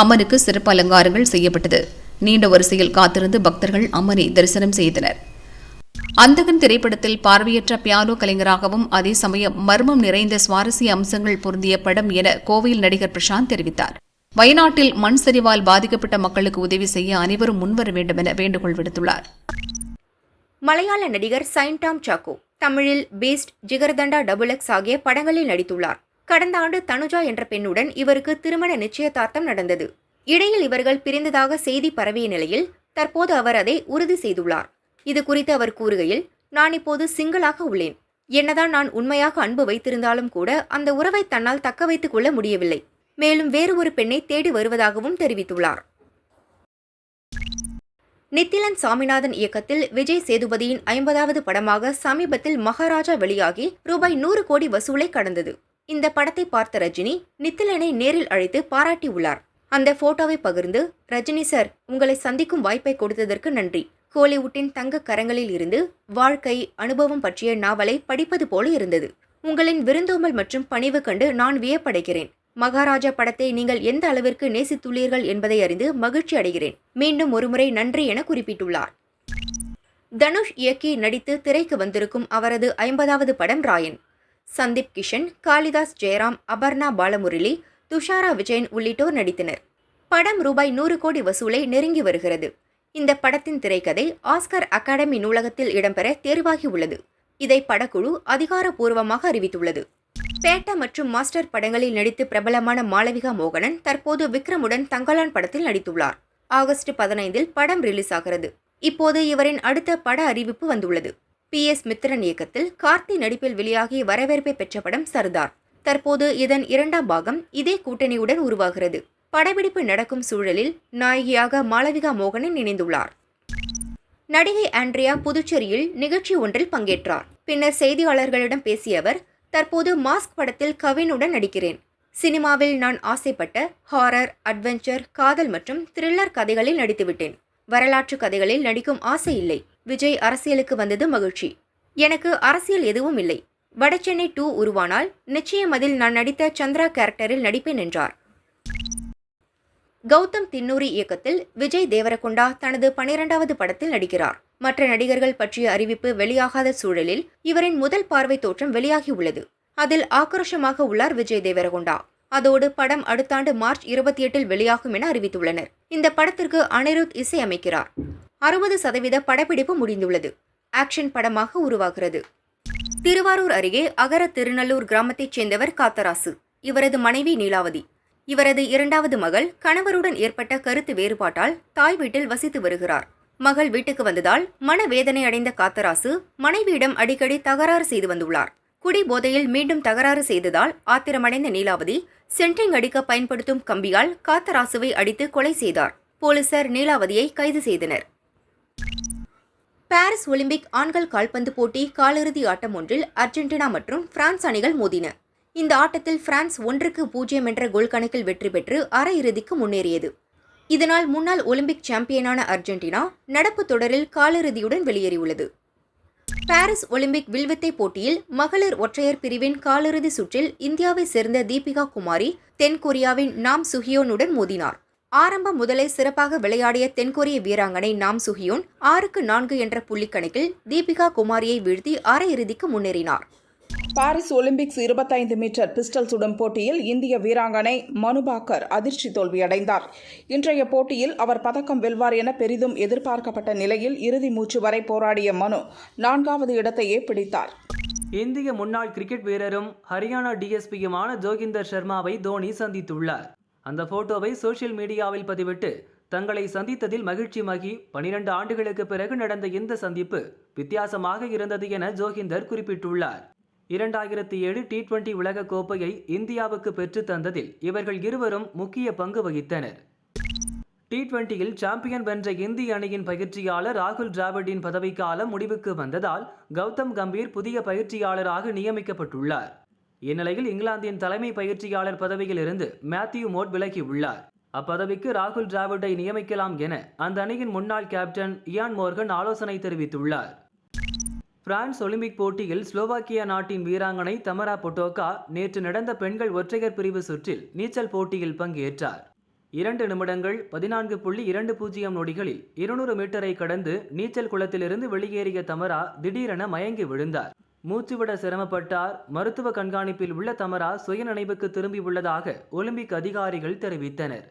அம்மனுக்கு சிறப்பு அலங்காரங்கள் செய்யப்பட்டது. நீண்ட வரிசையில் காத்திருந்து பக்தர்கள் அம்மனை தரிசனம் செய்தனர். அந்தகன் திரைப்படத்தில் பார்வையற்ற பியானோ கலைஞராகவும் அதே சமயம் மர்மம் நிறைந்த சுவாரஸ்ய அம்சங்கள் பொருந்திய படம் என கோவையில் நடிகர் பிரசாந்த் தெரிவித்தார். வயநாட்டில் மண் சரிவால் பாதிக்கப்பட்ட மக்களுக்கு உதவி செய்ய அனைவரும் முன்வர வேண்டும் என வேண்டுகோள் விடுத்துள்ளார். மலையாள நடிகர் சைன்டாம் சாக்கோ. தமிழில் பீஸ்ட் ஜிகர்தண்டா டபுள் எக்ஸ் ஆகிய படங்களில் நடித்துள்ளார். கடந்த ஆண்டு தனுஜா என்ற பெண்ணுடன் இவருக்கு திருமண நிச்சயதார்த்தம் நடந்தது. இடையில் இவர்கள் பிரிந்ததாக செய்தி பரவிய நிலையில் தற்போது அவர் அதை உறுதி செய்துள்ளார். இது குறித்து அவர் கூறுகையில் நான் இப்போது சிங்கிளாக உள்ளேன். என்னதான் நான் உண்மையாக அன்பு வைத்திருந்தாலும் கூட அந்த உறவை தன்னால் தக்க வைத்துக் கொள்ள முடியவில்லை. மேலும் வேறு ஒரு பெண்ணை தேடி வருவதாகவும் தெரிவித்துள்ளார். நித்திலன் சாமிநாதன் இயக்கத்தில் விஜய் சேதுபதியின் ஐம்பதாவது படமாக சமீபத்தில் மகாராஜா வெளியாகி ரூபாய் நூறு கோடி வசூலை கடந்தது. இந்த படத்தை பார்த்த ரஜினி நித்திலனை நேரில் அழைத்து பாராட்டியுள்ளார் அந்த போட்டோவை பகிர்ந்து ரஜினி சார் உங்களை சந்திக்கும் வாய்ப்பை கொடுத்ததற்கு நன்றி. கோலிவுட்டின் தங்க கரங்களில் இருந்து வாழ்க்கை அனுபவம் பற்றிய நாவலை படிப்பது போல இருந்தது. உங்களின் விருந்தோமல் மற்றும் பணிவு கண்டு நான் வியப்படைகிறேன். மகாராஜா படத்தை நீங்கள் எந்த அளவிற்கு நேசித்துள்ளீர்கள் என்பதை அறிந்து மகிழ்ச்சி அடைகிறேன். மீண்டும் ஒருமுறை நன்றி என குறிப்பிட்டுள்ளார். தனுஷ் இயக்கி நடித்து திரைக்கு வந்திருக்கும் அவரது ஐம்பதாவது படம் ராயன். சந்தீப் கிஷன் காளிதாஸ் ஜெயராம் அபர்ணா பாலமுரளி துஷாரா விஜயன் உள்ளிட்டோர் நடித்தனர். படம் ரூபாய் நூறு கோடி வசூலை நெருங்கி வருகிறது. இந்த படத்தின் திரைக்கதை ஆஸ்கர் அகாடமி நூலகத்தில் இடம்பெற தேர்வாகி உள்ளது. இதை படக்குழு அதிகாரப்பூர்வமாக அறிவித்துள்ளது. பேட்டா மற்றும் மாஸ்டர் படங்களில் நடித்து பிரபலமான மாளவிகா மோகனன் தற்போது விக்ரமுடன் தங்கலான் படத்தில் நடித்துள்ளார். ஆகஸ்ட் பதினைந்தில் படம் ரிலீஸ் ஆகிறது. இப்போது இவரின் அடுத்த பட அறிவிப்பு வந்துள்ளது. பி. எஸ். மித்திரன் இயக்கத்தில் கார்த்தி நடிப்பில் வெளியாகி வரவேற்பை பெற்ற படம் சர்தார். தற்போது இதன் இரண்டாம் பாகம் இதே கூட்டணியுடன் உருவாகிறது. படப்பிடிப்பு நடக்கும் சூழலில் நாயகியாக மாளவிகா மோகனன் இணைந்துள்ளார். நடிகை ஆண்ட்ரியா புதுச்சேரியில் நிகழ்ச்சி ஒன்றில் பங்கேற்றார். பின்னர் செய்தியாளர்களிடம் பேசிய அவர் தற்போது மாஸ்க் படத்தில் கவினுடன் நடிக்கிறேன். சினிமாவில் நான் ஆசைப்பட்ட ஹாரர் அட்வென்ச்சர் காதல் மற்றும் த்ரில்லர் கதைகளில் நடித்துவிட்டேன். வரலாற்று கதைகளில் நடிக்கும் ஆசை இல்லை. விஜய் அரசியலுக்கு வந்தது மகிழ்ச்சி. எனக்கு அரசியல் எதுவும் இல்லை. வடசென்னை டூ உருவானால் நிச்சயம் அதில் நான் நடித்த சந்திரா கேரக்டரில் நடிப்பேன் என்றார். கௌதம் தின்னூரி இயக்கத்தில் விஜய் தேவரகொண்டா தனது பனிரெண்டாவது படத்தில் நடிக்கிறார். மற்ற நடிகர்கள் பற்றிய அறிவிப்பு வெளியாகாத சூழலில் இவரின் முதல் பார்வை தோற்றம் வெளியாகியுள்ளது அதில் ஆக்ரோஷமாக உள்ளார் விஜய் தேவரகொண்டா. அதோடு படம் அடுத்த ஆண்டு மார்ச் இருபத்தி எட்டில் வெளியாகும் என அறிவித்துள்ளனர். இந்த படத்திற்கு அனிருத் இசையமைக்கிறார் அறுபது சதவீத படப்பிடிப்பு முடிந்துள்ளது. ஆக்ஷன் படமாக உருவாகிறது. திருவாரூர் அருகே அகர திருநல்லூர் கிராமத்தைச் சேர்ந்தவர் காத்தராசு. இவரது மனைவி நீலாவதி. இவரது இரண்டாவது மகள் கணவருடன் ஏற்பட்ட கருத்து வேறுபாட்டால் தாய் வீட்டில் வசித்து வருகிறார். மகள் வீட்டுக்கு வந்ததால் மனவேதனை அடைந்த காத்தராசு மனைவியிடம் அடிக்கடி தகராறு செய்து வந்துள்ளார். குடி போதையில் மீண்டும் தகராறு செய்ததால் ஆத்திரமடைந்த நீலாவதி சென்ட்ரிங் அடிக்க பயன்படுத்தும் கம்பியால் காத்தராசுவை அடித்து கொலை செய்தார். போலீசார் நீலாவதியை கைது செய்தனர். பாரிஸ் ஒலிம்பிக் ஆண்கள் கால்பந்து போட்டி காலிறுதி ஆட்டம் ஒன்றில் அர்ஜென்டினா மற்றும் பிரான்ஸ் அணிகள் மோதின. இந்த ஆட்டத்தில் பிரான்ஸ் ஒன்றுக்கு பூஜ்ஜியம் என்ற கோல் கணக்கில் வெற்றி பெற்று அரையிறுதிக்கு முன்னேறியது. இதனால் முன்னாள் ஒலிம்பிக் சாம்பியனான அர்ஜென்டினா நடப்பு தொடரில் காலிறுதியுடன் வெளியேறியுள்ளது. பாரிஸ் ஒலிம்பிக் வில்வித்தை போட்டியில் மகளிர் ஒற்றையர் பிரிவின் காலிறுதி சுற்றில் இந்தியாவை சேர்ந்த தீபிகா குமாரி தென்கொரியாவின் நாம் சுஹியோனுடன் மோதினார். ஆரம்பம் முதலே சிறப்பாக விளையாடிய தென்கொரிய வீராங்கனை நாம் சுஹியோன் ஆறுக்கு நான்கு என்ற புள்ளிக்கணக்கில் தீபிகா குமாரியை வீழ்த்தி அரையிறுதிக்கு முன்னேறினார். பாரிஸ் ஒலிம்பிக்ஸ் இருபத்தைந்து மீட்டர் பிஸ்டல் சுடும் போட்டியில் இந்திய வீராங்கனை மனுபாக்கர் அதிர்ச்சி தோல்வியடைந்தார். இன்றைய போட்டியில் அவர் பதக்கம் வெல்வார் என பெரிதும் எதிர்பார்க்கப்பட்ட நிலையில் இறுதி மூச்சு வரை போராடிய மனு நான்காவது இடத்தையே பிடித்தார். இந்திய முன்னாள் கிரிக்கெட் வீரரும் ஹரியானா டிஎஸ்பியுமான ஜோகிந்தர் சர்மாவை தோனி சந்தித்துள்ளார். அந்த போட்டோவை சோசியல் மீடியாவில் பதிவிட்டு தங்களை சந்தித்ததில் மகிழ்ச்சி மகி பனிரெண்டு ஆண்டுகளுக்கு பிறகு நடந்த இந்த சந்திப்பு வித்தியாசமாக இருந்தது என ஜோகிந்தர் குறிப்பிட்டுள்ளார். இரண்டாயிரத்தி ஏழு டி டுவெண்டி உலக கோப்பையை இந்தியாவுக்கு பெற்றுத்தந்ததில் இவர்கள் இருவரும் முக்கிய பங்கு வகித்தனர். டி டுவெண்டியில் சாம்பியன் வென்ற இந்திய அணியின் பயிற்சியாளர் ராகுல் டிராவிடின் பதவிக்காலம் முடிவுக்கு வந்ததால் கௌதம் கம்பீர் புதிய பயிற்சியாளராக நியமிக்கப்பட்டுள்ளார். இந்நிலையில் இங்கிலாந்தின் தலைமை பயிற்சியாளர் பதவியிலிருந்து மேத்யூ மோட் விலகியுள்ளார். அப்பதவிக்கு ராகுல் டிராவிடை நியமிக்கலாம் என அந்த அணியின் முன்னாள் கேப்டன் இயான் மோர்கன் ஆலோசனை தெரிவித்துள்ளார். பிரான்ஸ் ஒலிம்பிக் போட்டியில் ஸ்லோவாக்கியா நாட்டின் வீராங்கனை தமரா பொட்டோகா நேற்று நடந்த பெண்கள் ஒற்றையர் பிரிவு சுற்றில் நீச்சல் போட்டியில் பங்கேற்றார். இரண்டு நிமிடங்கள் பதினான்கு புள்ளி இரண்டு பூஜ்ஜியம் நொடிகளில் இருநூறு மீட்டரை கடந்து நீச்சல் குளத்திலிருந்து வெளியேறிய தமரா திடீரென மயங்கி விழுந்தார். மூச்சுவிட சிரமப்பட்டார். மருத்துவ கண்காணிப்பில் உள்ள தமரா சுயநினைவுக்கு திரும்பியுள்ளதாக ஒலிம்பிக் அதிகாரிகள் தெரிவித்தனர்.